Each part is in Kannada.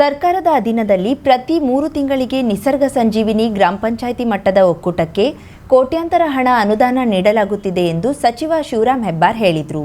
ಸರ್ಕಾರದ ಅಧೀನದಲ್ಲಿ ಪ್ರತಿ ಮೂರು ತಿಂಗಳಿಗೆ ನಿಸರ್ಗ ಸಂಜೀವಿನಿ ಗ್ರಾಮ ಪಂಚಾಯಿತಿ ಮಟ್ಟದ ಒಕ್ಕೂಟಕ್ಕೆ ಕೋಟ್ಯಾಂತರ ಹಣ ಅನುದಾನ ನೀಡಲಾಗುತ್ತಿದೆ ಎಂದು ಸಚಿವ ಶಿವರಾಮ್ ಹೆಬ್ಬಾರ್ ಹೇಳಿದರು.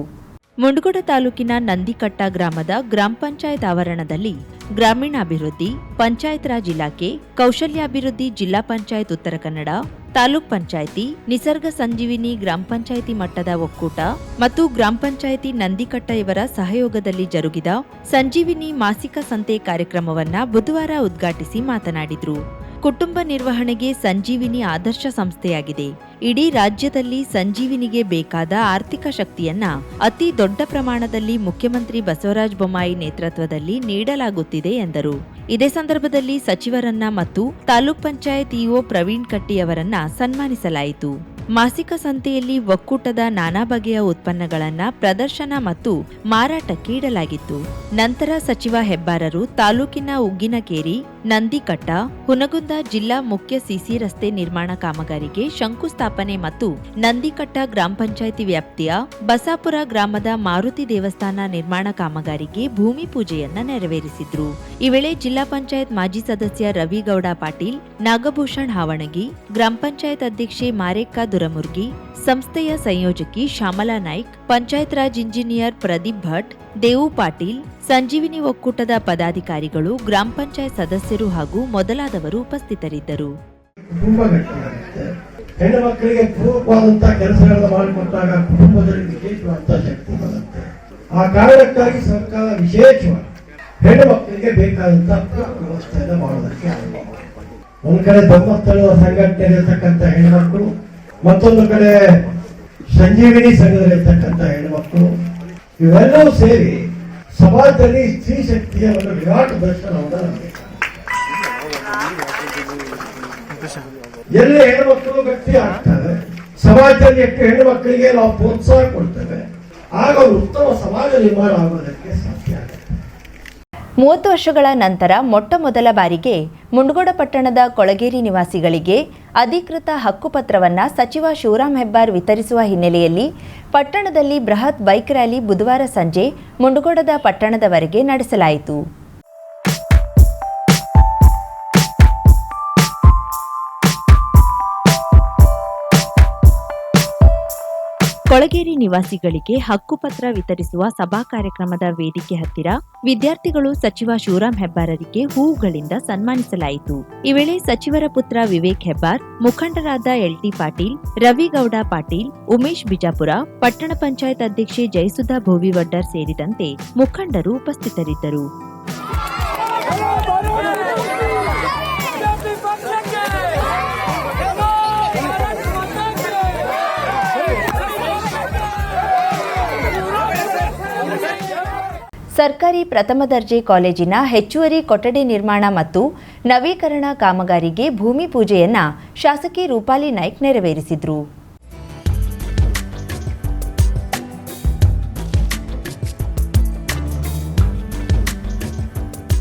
ಮುಂಡಗೋಡ ತಾಲೂಕಿನ ನಂದಿಕಟ್ಟ ಗ್ರಾಮದ ಗ್ರಾಮ ಪಂಚಾಯತ್ ಆವರಣದಲ್ಲಿ ಗ್ರಾಮೀಣಾಭಿವೃದ್ಧಿ ಪಂಚಾಯತ್ ರಾಜ್ ಇಲಾಖೆ, ಕೌಶಲ್ಯಾಭಿವೃದ್ಧಿ, ಜಿಲ್ಲಾ ಪಂಚಾಯತ್ ಉತ್ತರ ಕನ್ನಡ, ತಾಲೂಕ್ ಪಂಚಾಯಿತಿ, ನಿಸರ್ಗ ಸಂಜೀವಿನಿ ಗ್ರಾಮ ಪಂಚಾಯಿತಿ ಮಟ್ಟದ ಒಕ್ಕೂಟ ಮತ್ತು ಗ್ರಾಮ ಪಂಚಾಯಿತಿ ನಂದಿಕಟ್ಟ ಇವರ ಸಹಯೋಗದಲ್ಲಿ ಜರುಗಿದ ಸಂಜೀವಿನಿ ಮಾಸಿಕ ಸಂತೆ ಕಾರ್ಯಕ್ರಮವನ್ನ ಬುಧವಾರ ಉದ್ಘಾಟಿಸಿ ಮಾತನಾಡಿದ್ರು. ಕುಟುಂಬ ನಿರ್ವಹಣೆಗೆ ಸಂಜೀವಿನಿ ಆದರ್ಶ ಸಂಸ್ಥೆಯಾಗಿದೆ. ಇಡೀ ರಾಜ್ಯದಲ್ಲಿ ಸಂಜೀವಿನಿಗೆ ಬೇಕಾದ ಆರ್ಥಿಕ ಶಕ್ತಿಯನ್ನ ಅತಿ ದೊಡ್ಡ ಪ್ರಮಾಣದಲ್ಲಿ ಮುಖ್ಯಮಂತ್ರಿ ಬಸವರಾಜ ಬೊಮ್ಮಾಯಿ ನೇತೃತ್ವದಲ್ಲಿ ನೀಡಲಾಗುತ್ತಿದೆ ಎಂದರು. ಇದೇ ಸಂದರ್ಭದಲ್ಲಿ ಸಚಿವರನ್ನ ಮತ್ತು ತಾಲೂಕ್ ಪಂಚಾಯತ್ ಇಒ ಪ್ರವೀಣ್ ಕಟ್ಟಿಯವರನ್ನ ಸನ್ಮಾನಿಸಲಾಯಿತು. ಮಾಸಿಕ ಸಂತೆಯಲ್ಲಿ ಒಕ್ಕೂಟದ ನಾನಾ ಬಗೆಯ ಉತ್ಪನ್ನಗಳನ್ನ ಪ್ರದರ್ಶನ ಮತ್ತು ಮಾರಾಟಕ್ಕೆ ಇಡಲಾಗಿತ್ತು. ನಂತರ ಸಚಿವ ಹೆಬ್ಬಾರರು ತಾಲೂಕಿನ ಉಗ್ಗಿನಕೇರಿ ನಂದಿಕಟ್ಟ, ಹುನಗುಂದ ಜಿಲ್ಲಾ ಮುಖ್ಯ ಸಿಸಿ ರಸ್ತೆ ನಿರ್ಮಾಣ ಕಾಮಗಾರಿಗೆ ಶಂಕುಸ್ಥಾಪನೆ ಮತ್ತು ನಂದಿಕಟ್ಟ ಗ್ರಾಮ ಪಂಚಾಯಿತಿ ವ್ಯಾಪ್ತಿಯ ಬಸಾಪುರ ಗ್ರಾಮದ ಮಾರುತಿ ದೇವಸ್ಥಾನ ನಿರ್ಮಾಣ ಕಾಮಗಾರಿಗೆ ಭೂಮಿ ಪೂಜೆಯನ್ನ ನೆರವೇರಿಸಿದ್ರು. ಈ ವೇಳೆ ಜಿಲ್ಲಾ ಪಂಚಾಯತ್ ಮಾಜಿ ಸದಸ್ಯ ರವಿಗೌಡ ಪಾಟೀಲ್, ನಾಗಭೂಷಣ್ ಹಾವಣಗಿ, ಗ್ರಾಮ ಪಂಚಾಯತ್ ಅಧ್ಯಕ್ಷೆ ಮಾರೇಕ್ಕ ದುರಮುರ್ಗಿ, ಸಂಸ್ಥೆಯ ಸಂಯೋಜಕಿ ಶ್ಯಾಮಲಾ ನಾಯ್ಕ್, ಪಂಚಾಯತ್ ರಾಜ್ ಇಂಜಿನಿಯರ್ ಪ್ರದೀಪ್ ಭಟ್ ದೇವು ಪಾಟೀಲ್, ಸಂಜೀವಿನಿ ಒಕ್ಕೂಟದ ಪದಾಧಿಕಾರಿಗಳು, ಗ್ರಾಮ ಪಂಚಾಯತ್ ಸದಸ್ಯರು ಹಾಗೂ ಮೊದಲಾದವರು ಉಪಸ್ಥಿತರಿದ್ದರು. ಹೆಣ್ಣು ಮಕ್ಕಳಿಗೆ ಪೂರಕವಾದಂತಹ ಕೆಲಸಗಳನ್ನು ಮಾಡಿಕೊಟ್ಟಾಗ ಕುಟುಂಬದಲ್ಲಿ ಅಂತ ಶಕ್ತಿ ಬರುತ್ತೆ. ಆ ಕಾರಣಕ್ಕಾಗಿ ಸರ್ಕಾರ ವಿಶೇಷವಾಗಿ ಹೆಣ್ಣು ಮಕ್ಕಳಿಗೆ ಬೇಕಾದಂತಹ ಪೂರಕ ವ್ಯವಸ್ಥೆಯನ್ನು ಮಾಡೋದಕ್ಕೆ ಆರಂಭ ಒಂದು ಕಡೆ ಧರ್ಮಸ್ಥಳದ ಸಂಘಟನೆಯಲ್ಲಿರ್ತಕ್ಕಂಥ ಹೆಣ್ಮಕ್ಳು ಮತ್ತೊಂದು ಕಡೆ ಸಂಜೀವಿನಿ ಸಂಘದಲ್ಲಿರ್ತಕ್ಕಂಥ ಹೆಣ್ಮಕ್ಳು ಇವೆಲ್ಲವೂ ಸೇರಿ ಸಮಾಜದಲ್ಲಿ ಸ್ತ್ರೀ ಶಕ್ತಿಯ ಒಂದು ವಿರಾಟ್ ದರ್ಶನವನ್ನು ನಮಗೆ ಎಲ್ಲಿ ಹೆಣ್ಮಕ್ಳು ಗಟ್ಟಿ ಆಗ್ತಾರೆ ಸಮಾಜದಲ್ಲಿ ಎಷ್ಟು ಹೆಣ್ಣು ಮಕ್ಕಳಿಗೆ ನಾವು ಪ್ರೋತ್ಸಾಹ ಕೊಡ್ತೇವೆ, ಆಗ ಉತ್ತಮ ಸಮಾಜ ನಿರ್ಮಾಣ ಆಗೋದಕ್ಕೆ ಸಾಧ್ಯ. ಮೂವತ್ತು ವರ್ಷಗಳ ನಂತರ ಮೊಟ್ಟ ಮೊದಲ ಬಾರಿಗೆ ಮುಂಡಗೋಡ ಪಟ್ಟಣದ ಕೊಳಗೇರಿ ನಿವಾಸಿಗಳಿಗೆ ಅಧಿಕೃತ ಹಕ್ಕುಪತ್ರವನ್ನು ಸಚಿವ ಶಿವರಾಮ್ ಹೆಬ್ಬಾರ್ ವಿತರಿಸುವ ಹಿನ್ನೆಲೆಯಲ್ಲಿ ಪಟ್ಟಣದಲ್ಲಿ ಬೃಹತ್ ಬೈಕ್ ರ್ಯಾಲಿ ಬುಧವಾರ ಸಂಜೆ ಮುಂಡಗೋಡದ ಪಟ್ಟಣದವರೆಗೆ ನಡೆಸಲಾಯಿತು. ಕೊಳಗೇರಿ ನಿವಾಸಿಗಳಿಗೆ ಹಕ್ಕುಪತ್ರ ವಿತರಿಸುವ ಸಭಾ ಕಾರ್ಯಕ್ರಮದ ವೇದಿಕೆ ಹತ್ತಿರ ವಿದ್ಯಾರ್ಥಿಗಳು ಸಚಿವ ಶಿವರಾಂ ಹೆಬ್ಬಾರರಿಗೆ ಹೂವುಗಳಿಂದ ಸನ್ಮಾನಿಸಲಾಯಿತು. ಈ ವೇಳೆ ಸಚಿವರ ಪುತ್ರ ವಿವೇಕ್ ಹೆಬ್ಬಾರ್, ಮುಖಂಡರಾದ ಎಲ್ಟಿ ಪಾಟೀಲ್, ರವಿಗೌಡ ಪಾಟೀಲ್, ಉಮೇಶ್ ಬಿಜಾಪುರ, ಪಟ್ಟಣ ಪಂಚಾಯತ್ ಅಧ್ಯಕ್ಷೆ ಜಯಸುಧಾ ಭೋವಿವಡ್ಡರ್ ಸೇರಿದಂತೆ ಮುಖಂಡರು ಉಪಸ್ಥಿತರಿದ್ದರು. ಸರ್ಕಾರಿ ಪ್ರಥಮ ದರ್ಜೆ ಕಾಲೇಜಿನ ಹೆಚ್ಚುವರಿ ಕೊಠಡಿ ನಿರ್ಮಾಣ ಮತ್ತು ನವೀಕರಣ ಕಾಮಗಾರಿಗೆ ಭೂಮಿ ಪೂಜೆಯನ್ನ ಶಾಸಕಿ ರೂಪಾಲಿ ನಾಯ್ಕ್ ನೆರವೇರಿಸಿದ್ರು.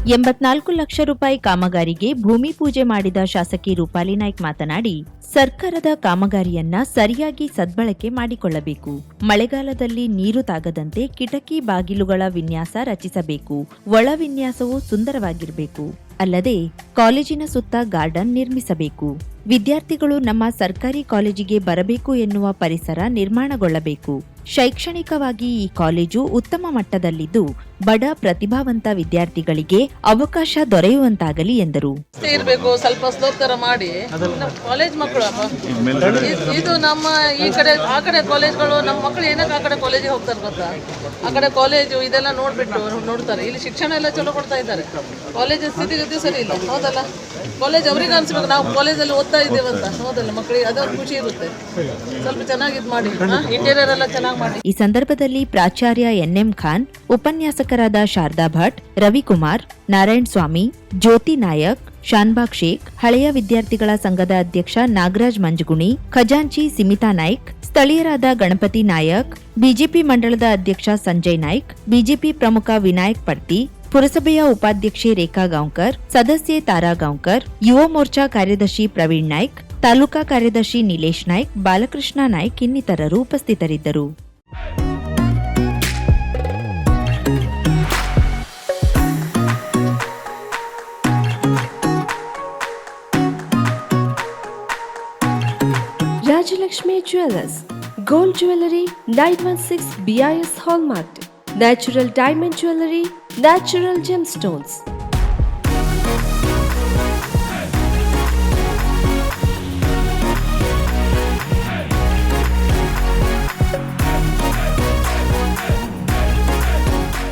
ಎಂಬತ್ನಾಲ್ಕು ಲಕ್ಷ ರೂಪಾಯಿ ಕಾಮಗಾರಿಗೆ ಭೂಮಿ ಪೂಜೆ ಮಾಡಿದ ಶಾಸಕಿ ರೂಪಾಲಿ ನಾಯ್ಕ್ ಮಾತನಾಡಿ, ಸರ್ಕಾರದ ಕಾಮಗಾರಿಯನ್ನ ಸರಿಯಾಗಿ ಸದ್ಬಳಕೆ ಮಾಡಿಕೊಳ್ಳಬೇಕು. ಮಳೆಗಾಲದಲ್ಲಿ ನೀರು ತಾಗದಂತೆ ಕಿಟಕಿ ಬಾಗಿಲುಗಳ ವಿನ್ಯಾಸ ರಚಿಸಬೇಕು. ಒಳ ವಿನ್ಯಾಸವು ಸುಂದರವಾಗಿರಬೇಕು. ಅಲ್ಲದೆ, ಕಾಲೇಜಿನ ಸುತ್ತ ಗಾರ್ಡನ್ ನಿರ್ಮಿಸಬೇಕು. ವಿದ್ಯಾರ್ಥಿಗಳು ನಮ್ಮ ಸರ್ಕಾರಿ ಕಾಲೇಜಿಗೆ ಬರಬೇಕು ಎನ್ನುವ ಪರಿಸರ ನಿರ್ಮಾಣಗೊಳ್ಳಬೇಕು. ಶೈಕ್ಷಣಿಕವಾಗಿ ಈ ಕಾಲೇಜು ಉತ್ತಮ ಮಟ್ಟದಲ್ಲಿದ್ದು ಬಡ ಪ್ರತಿಭಾವಂತ ವಿದ್ಯಾರ್ಥಿಗಳಿಗೆ ಅವಕಾಶ ದೊರೆಯುವಂತಾಗಲಿ ಎಂದರು. ಇರಬೇಕು ಸ್ವಲ್ಪ ಸ್ಲೋತರ ಮಾಡಿ. ನಮ್ಮ ಕಾಲೇಜ್ ಮಕ್ಕಳು ಇದು ನಮ್ಮ ಈ ಕಡೆ ಆ ಕಡೆ ಕಾಲೇಜ್ಗಳು ನಮ್ಮ ಮಕ್ಕಳು ಏನಕ್ಕೆ ಆ ಕಡೆ ಕಾಲೇಜಿಗೆ ಹೋಗ್ತಾರೆ ಗೊತ್ತಾ? ಆ ಕಡೆ ಕಾಲೇಜು ಇದೆಲ್ಲ ನೋಡ್ಬಿಟ್ಟು ನೋಡ್ತಾರೆ. ಇಲ್ಲಿ ಶಿಕ್ಷಣ ಎಲ್ಲ ಚಲೋ ಕೊಡ್ತಾ ಇದ್ದಾರೆ. ಕಾಲೇಜ್ ಸ್ಥಿತಿಗತಿ ಸರಿ ಇಲ್ಲ. ಹೌದಲ್ಲ? ಕಾಲೇಜ್ ಅವ್ರಿಗೆ ಅನ್ಸ್ಬೇಕು. ನಾವು ಕಾಲೇಜಲ್ಲಿ ಓದ್ತಾ ಇದ್ದೇವೆ ಅಂತ. ಹೌದಲ್ಲ ಮಕ್ಕಳಿಗೆ ಅದೊಂದು ಖುಷಿ ಇರುತ್ತೆ. ಸ್ವಲ್ಪ ಚೆನ್ನಾಗಿ ಇದು ಮಾಡಿ ಇಂಟೀರಿಯರ್ ಎಲ್ಲ ಚೆನ್ನಾಗಿ ಈ ಸಂದರ್ಭದಲ್ಲಿ ಪ್ರಾಚಾರ್ಯ ಎನ್ಎಂ ಖಾನ್, ಉಪನ್ಯಾಸಕರಾದ ಶಾರದಾ ಭಟ್, ರವಿಕುಮಾರ್, ನಾರಾಯಣ್ ಸ್ವಾಮಿ, ಜ್ಯೋತಿ ನಾಯಕ್, ಶಾನ್ಬಾಗ್ ಶೇಖ್, ಹಳೆಯ ವಿದ್ಯಾರ್ಥಿಗಳ ಸಂಘದ ಅಧ್ಯಕ್ಷ ನಾಗರಾಜ್ ಮಂಜುಗುಣಿ, ಖಜಾಂಚಿ ಸಿಮಿತಾ ನಾಯ್ಕ್, ಸ್ಥಳೀಯರಾದ ಗಣಪತಿ ನಾಯಕ್, ಬಿಜೆಪಿ ಮಂಡಳದ ಅಧ್ಯಕ್ಷ ಸಂಜಯ್ ನಾಯ್ಕ್, ಬಿಜೆಪಿ ಪ್ರಮುಖ ವಿನಾಯಕ್ ಪಡ್ತಿ ಪುರಸಭೆಯ ಉಪಾಧ್ಯಕ್ಷೆ ರೇಖಾ ಗಾಂವ್ಕರ್, ಸದಸ್ಯೆ ತಾರಾ ಗಾಂವ್ಕರ್, ಯುವ ಮೋರ್ಚಾ ಕಾರ್ಯದರ್ಶಿ ಪ್ರವೀಣ್ ನಾಯ್ಕ್ ತಾಲೂಕಾ ಕಾರ್ಯದರ್ಶಿ ನಿಲೇಶ್ ನಾಯ್ಕ್, ಬಾಲಕೃಷ್ಣ ನಾಯ್ಕ್ ಇನ್ನಿತರರು ಉಪಸ್ಥಿತರಿದ್ದರು. Rajalakshmi jewellers, gold jewellery nine one six BIS hallmark natural diamond jewellery natural gemstones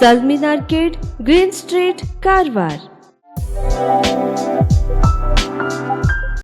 Salmeen arcade green street Karwar.